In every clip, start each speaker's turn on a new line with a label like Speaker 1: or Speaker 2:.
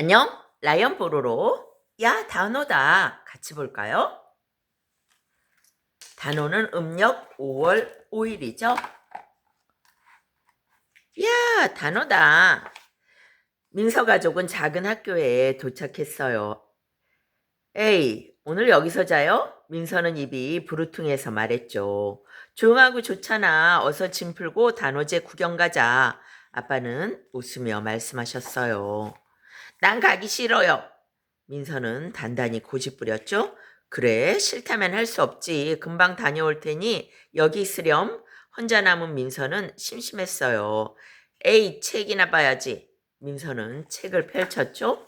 Speaker 1: 안녕, 라이언 뽀로로. 야, 단어다. 같이 볼까요? 단어는 음력 5월 5일이죠? 야, 단어다. 민서 가족은 작은 학교에 도착했어요. 에이, 오늘 여기서 자요? 민서는 입이 부르퉁해서 말했죠. 조용하고 좋잖아. 어서 짐 풀고 단오제 구경 가자. 아빠는 웃으며 말씀하셨어요. 난 가기 싫어요. 민서는 단단히 고집부렸죠. 그래, 싫다면 할 수 없지. 금방 다녀올 테니 여기 있으렴. 혼자 남은 민서는 심심했어요. 에이, 책이나 봐야지. 민서는 책을 펼쳤죠.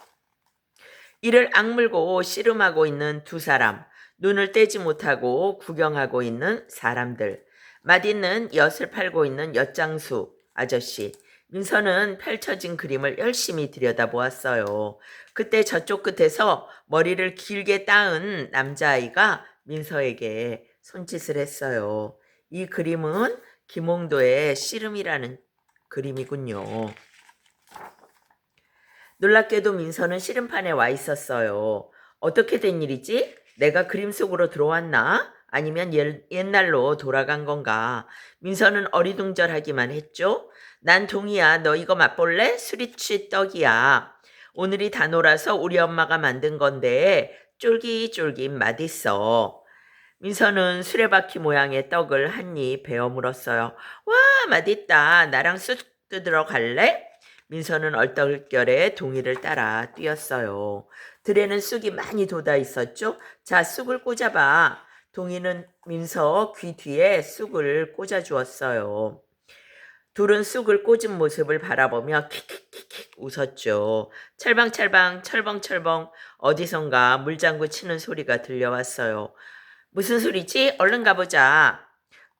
Speaker 1: 이를 악물고 씨름하고 있는 두 사람, 눈을 떼지 못하고 구경하고 있는 사람들, 맛있는 엿을 팔고 있는 엿장수 아저씨, 민서는 펼쳐진 그림을 열심히 들여다보았어요. 그때 저쪽 끝에서 머리를 길게 따은 남자아이가 민서에게 손짓을 했어요. 이 그림은 김홍도의 씨름이라는 그림이군요. 놀랍게도 민서는 씨름판에 와 있었어요. 어떻게 된 일이지? 내가 그림 속으로 들어왔나? 아니면 옛, 옛날로 돌아간 건가? 민서는 어리둥절하기만 했죠. 난 동이야. 너 이거 맛볼래? 수리치 떡이야. 오늘이 다 놀아서 우리 엄마가 만든 건데 쫄깃쫄깃 맛있어. 민서는 수레바퀴 모양의 떡을 한 입 베어 물었어요. 와 맛있다. 나랑 쑥 뜯으러 갈래? 민서는 얼떨결에 동이를 따라 뛰었어요. 들에는 쑥이 많이 돋아 있었죠. 자 쑥을 꽂아봐. 동이는 민서 귀 뒤에 쑥을 꽂아 주었어요. 둘은 쑥을 꽂은 모습을 바라보며 킥킥킥킥 웃었죠. 철방철방 철벙철벙 어디선가 물장구 치는 소리가 들려왔어요. 무슨 소리지? 얼른 가보자.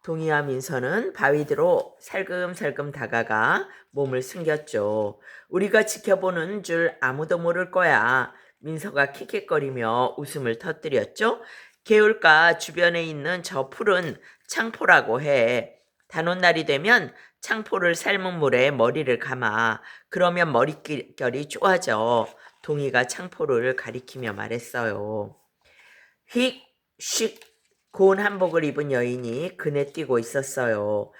Speaker 1: 동이와 민서는 바위드로 살금살금 다가가 몸을 숨겼죠. 우리가 지켜보는 줄 아무도 모를 거야. 민서가 킥킥거리며 웃음을 터뜨렸죠. 개울가 주변에 있는 저 풀은 창포라고 해. 단오날이 되면 창포를 삶은 물에 머리를 감아. 그러면 머릿결이 좋아져. 동이가 창포를 가리키며 말했어요. 휙, 슉, 고운 한복을 입은 여인이 그네 뛰고 있었어요.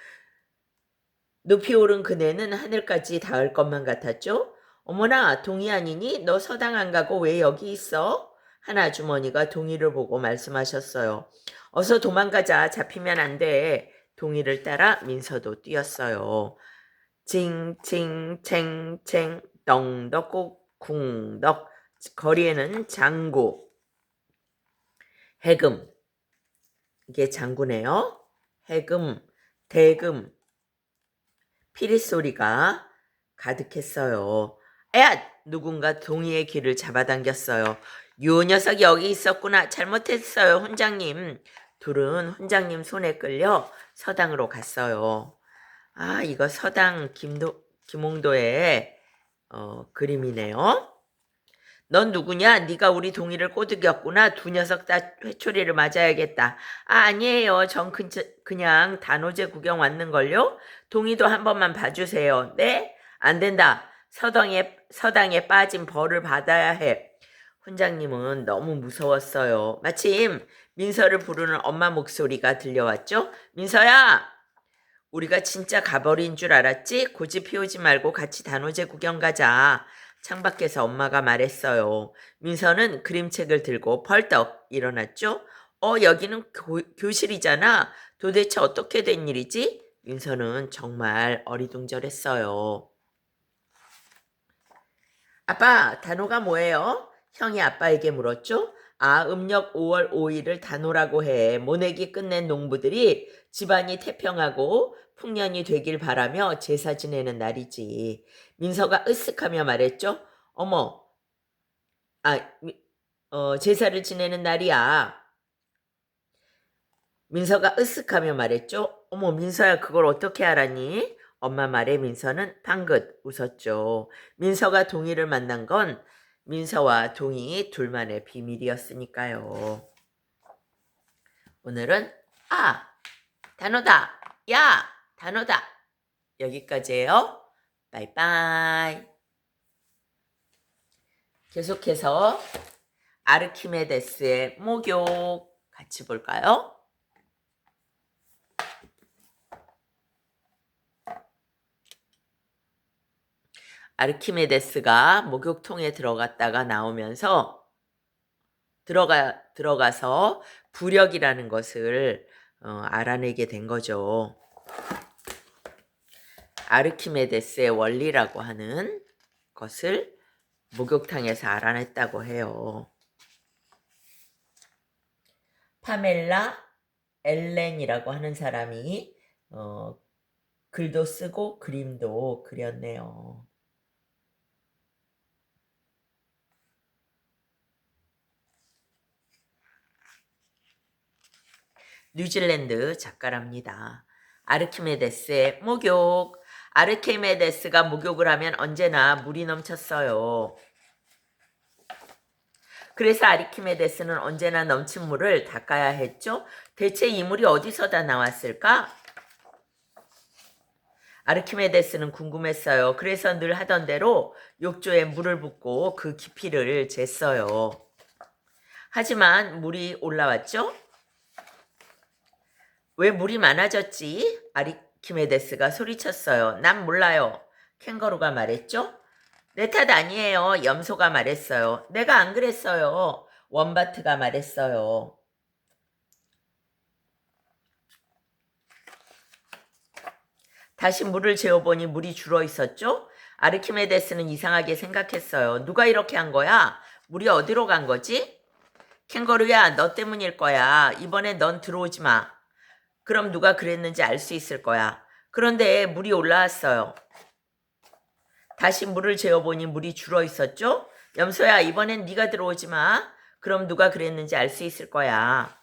Speaker 1: 높이 오른 그네는 하늘까지 닿을 것만 같았죠? 어머나, 동이 아니니? 너 서당 안 가고 왜 여기 있어? 한 아주머니가 동이를 보고 말씀하셨어요. 어서 도망가자. 잡히면 안 돼. 동이를 따라 민서도 뛰었어요. 칭칭챙챙 덩덕국 쿵덕 거리에는 장구 해금 이게 장구네요. 해금 대금 피리 소리가 가득했어요. 야 누군가 동이의 길을 잡아당겼어요. 요 녀석 여기 있었구나. 잘못했어요, 훈장님. 둘은 훈장님 손에 끌려 서당으로 갔어요. 아, 이거 서당 김도, 김홍도의 어, 그림이네요. 넌 누구냐? 네가 우리 동이를 꼬드겼구나. 두 녀석 다 회초리를 맞아야겠다. 아, 아니에요. 전 그, 그냥 단오제 구경 왔는걸요? 동이도 한 번만 봐주세요. 네? 안 된다. 서당에, 서당에 빠진 벌을 받아야 해. 훈장님은 너무 무서웠어요. 마침 민서를 부르는 엄마 목소리가 들려왔죠? 민서야! 우리가 진짜 가버린 줄 알았지? 고집 피우지 말고 같이 단오제 구경 가자. 창밖에서 엄마가 말했어요. 민서는 그림책을 들고 벌떡 일어났죠? 어, 여기는 교, 교실이잖아. 도대체 어떻게 된 일이지? 민서는 정말 어리둥절했어요. 아빠, 단오가 뭐예요? 형이 아빠에게 물었죠. 아, 음력 5월 5일을 단오라고 해. 모내기 끝낸 농부들이 집안이 태평하고 풍년이 되길 바라며 제사 지내는 날이지. 민서가 으쓱하며 말했죠. 어머, 아, 어, 제사를 지내는 날이야. 민서가 으쓱하며 말했죠. 어머, 민서야, 그걸 어떻게 알았니? 엄마 말에 민서는 방긋 웃었죠. 민서가 동이를 만난 건 민서와 동이 둘만의 비밀이었으니까요. 오늘은 아 단어다 야 단어다 여기까지예요. 바이바이. 계속해서 아르키메데스의 목욕 같이 볼까요? 아르키메데스가 목욕통에 들어갔다가 나오면서 들어가 들어가서 부력이라는 것을 어, 알아내게 된 거죠. 아르키메데스의 원리라고 하는 것을 목욕탕에서 알아냈다고 해요. 파멜라 엘렌이라고 하는 사람이 어, 글도 쓰고 그림도 그렸네요. 뉴질랜드 작가랍니다. 아르키메데스의 목욕. 아르키메데스가 목욕을 하면 언제나 물이 넘쳤어요. 그래서 아르키메데스는 언제나 넘친 물을 닦아야 했죠. 대체 이 물이 어디서 다 나왔을까? 아르키메데스는 궁금했어요. 그래서 늘 하던 대로 욕조에 물을 붓고 그 깊이를 쟀어요. 하지만 물이 올라왔죠? 왜 물이 많아졌지? 아르키메데스가 소리쳤어요. 난 몰라요. 캥거루가 말했죠? 내 탓 아니에요. 염소가 말했어요. 내가 안 그랬어요. 원바트가 말했어요. 다시 물을 재어보니 물이 줄어 있었죠? 아르키메데스는 이상하게 생각했어요. 누가 이렇게 한 거야? 물이 어디로 간 거지? 캥거루야, 너 때문일 거야. 이번엔 넌 들어오지 마. 그럼 누가 그랬는지 알 수 있을 거야. 그런데 물이 올라왔어요. 다시 물을 재어보니 물이 줄어 있었죠? 염소야, 이번엔 네가 들어오지 마. 그럼 누가 그랬는지 알 수 있을 거야.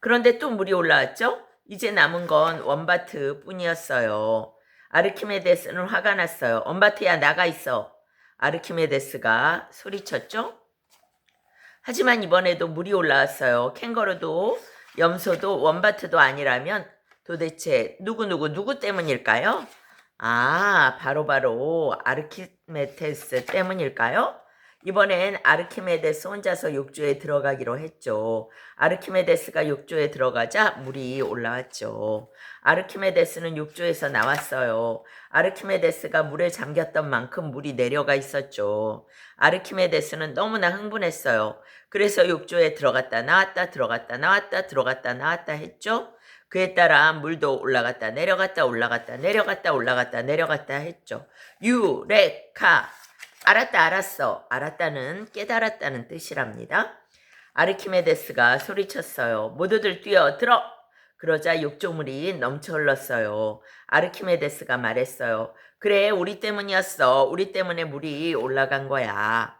Speaker 1: 그런데 또 물이 올라왔죠? 이제 남은 건 원바트 뿐이었어요. 아르키메데스는 화가 났어요. 원바트야, 나가 있어. 아르키메데스가 소리쳤죠? 하지만 이번에도 물이 올라왔어요. 캥거루도 염소도 원바트도 아니라면 도대체 누구누구 누구 때문일까요? 아, 바로바로 바로 아르키메데스 때문일까요? 이번엔 아르키메데스 혼자서 욕조에 들어가기로 했죠. 아르키메데스가 욕조에 들어가자 물이 올라왔죠. 아르키메데스는 욕조에서 나왔어요. 아르키메데스가 물에 잠겼던 만큼 물이 내려가 있었죠. 아르키메데스는 너무나 흥분했어요. 그래서 욕조에 들어갔다 나왔다 들어갔다 나왔다 들어갔다 나왔다 했죠. 그에 따라 물도 올라갔다 내려갔다 올라갔다 내려갔다 올라갔다 내려갔다 했죠. 유레카 알았다 알았어 알았다는 깨달았다는 뜻이랍니다. 아르키메데스가 소리쳤어요. 모두들 뛰어 들어 그러자 욕조물이 넘쳐 흘렀어요. 아르키메데스가 말했어요. 그래 우리 때문이었어. 우리 때문에 물이 올라간 거야.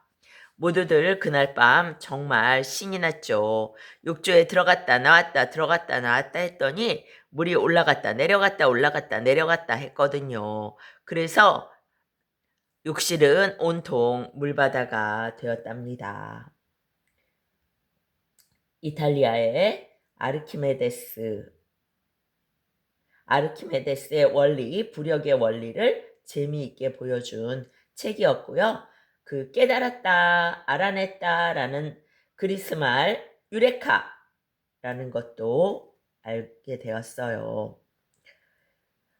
Speaker 1: 모두들 그날 밤 정말 신이 났죠. 욕조에 들어갔다 나왔다 들어갔다 나왔다 했더니 물이 올라갔다 내려갔다 올라갔다 내려갔다 했거든요. 그래서 욕실은 온통 물바다가 되었답니다. 이탈리아의 아르키메데스 아르키메데스의 원리, 부력의 원리를 재미있게 보여준 책이었고요. 그 깨달았다, 알아냈다라는 그리스 말 유레카라는 것도 알게 되었어요.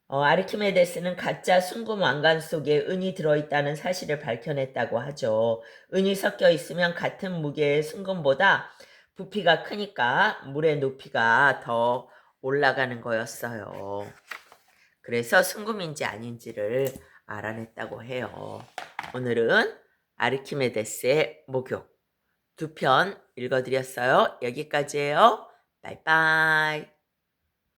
Speaker 1: 어, 아르키메데스는 가짜 순금 왕관 속에 은이 들어있다는 사실을 밝혀냈다고 하죠. 은이 섞여 있으면 같은 무게의 순금보다 부피가 크니까 물의 높이가 더 올라가는 거였어요. 그래서 순금인지 아닌지를 알아냈다고 해요. 오늘은 아르키메데스의 목욕 두 편 읽어드렸어요. 여기까지예요. 바이바이.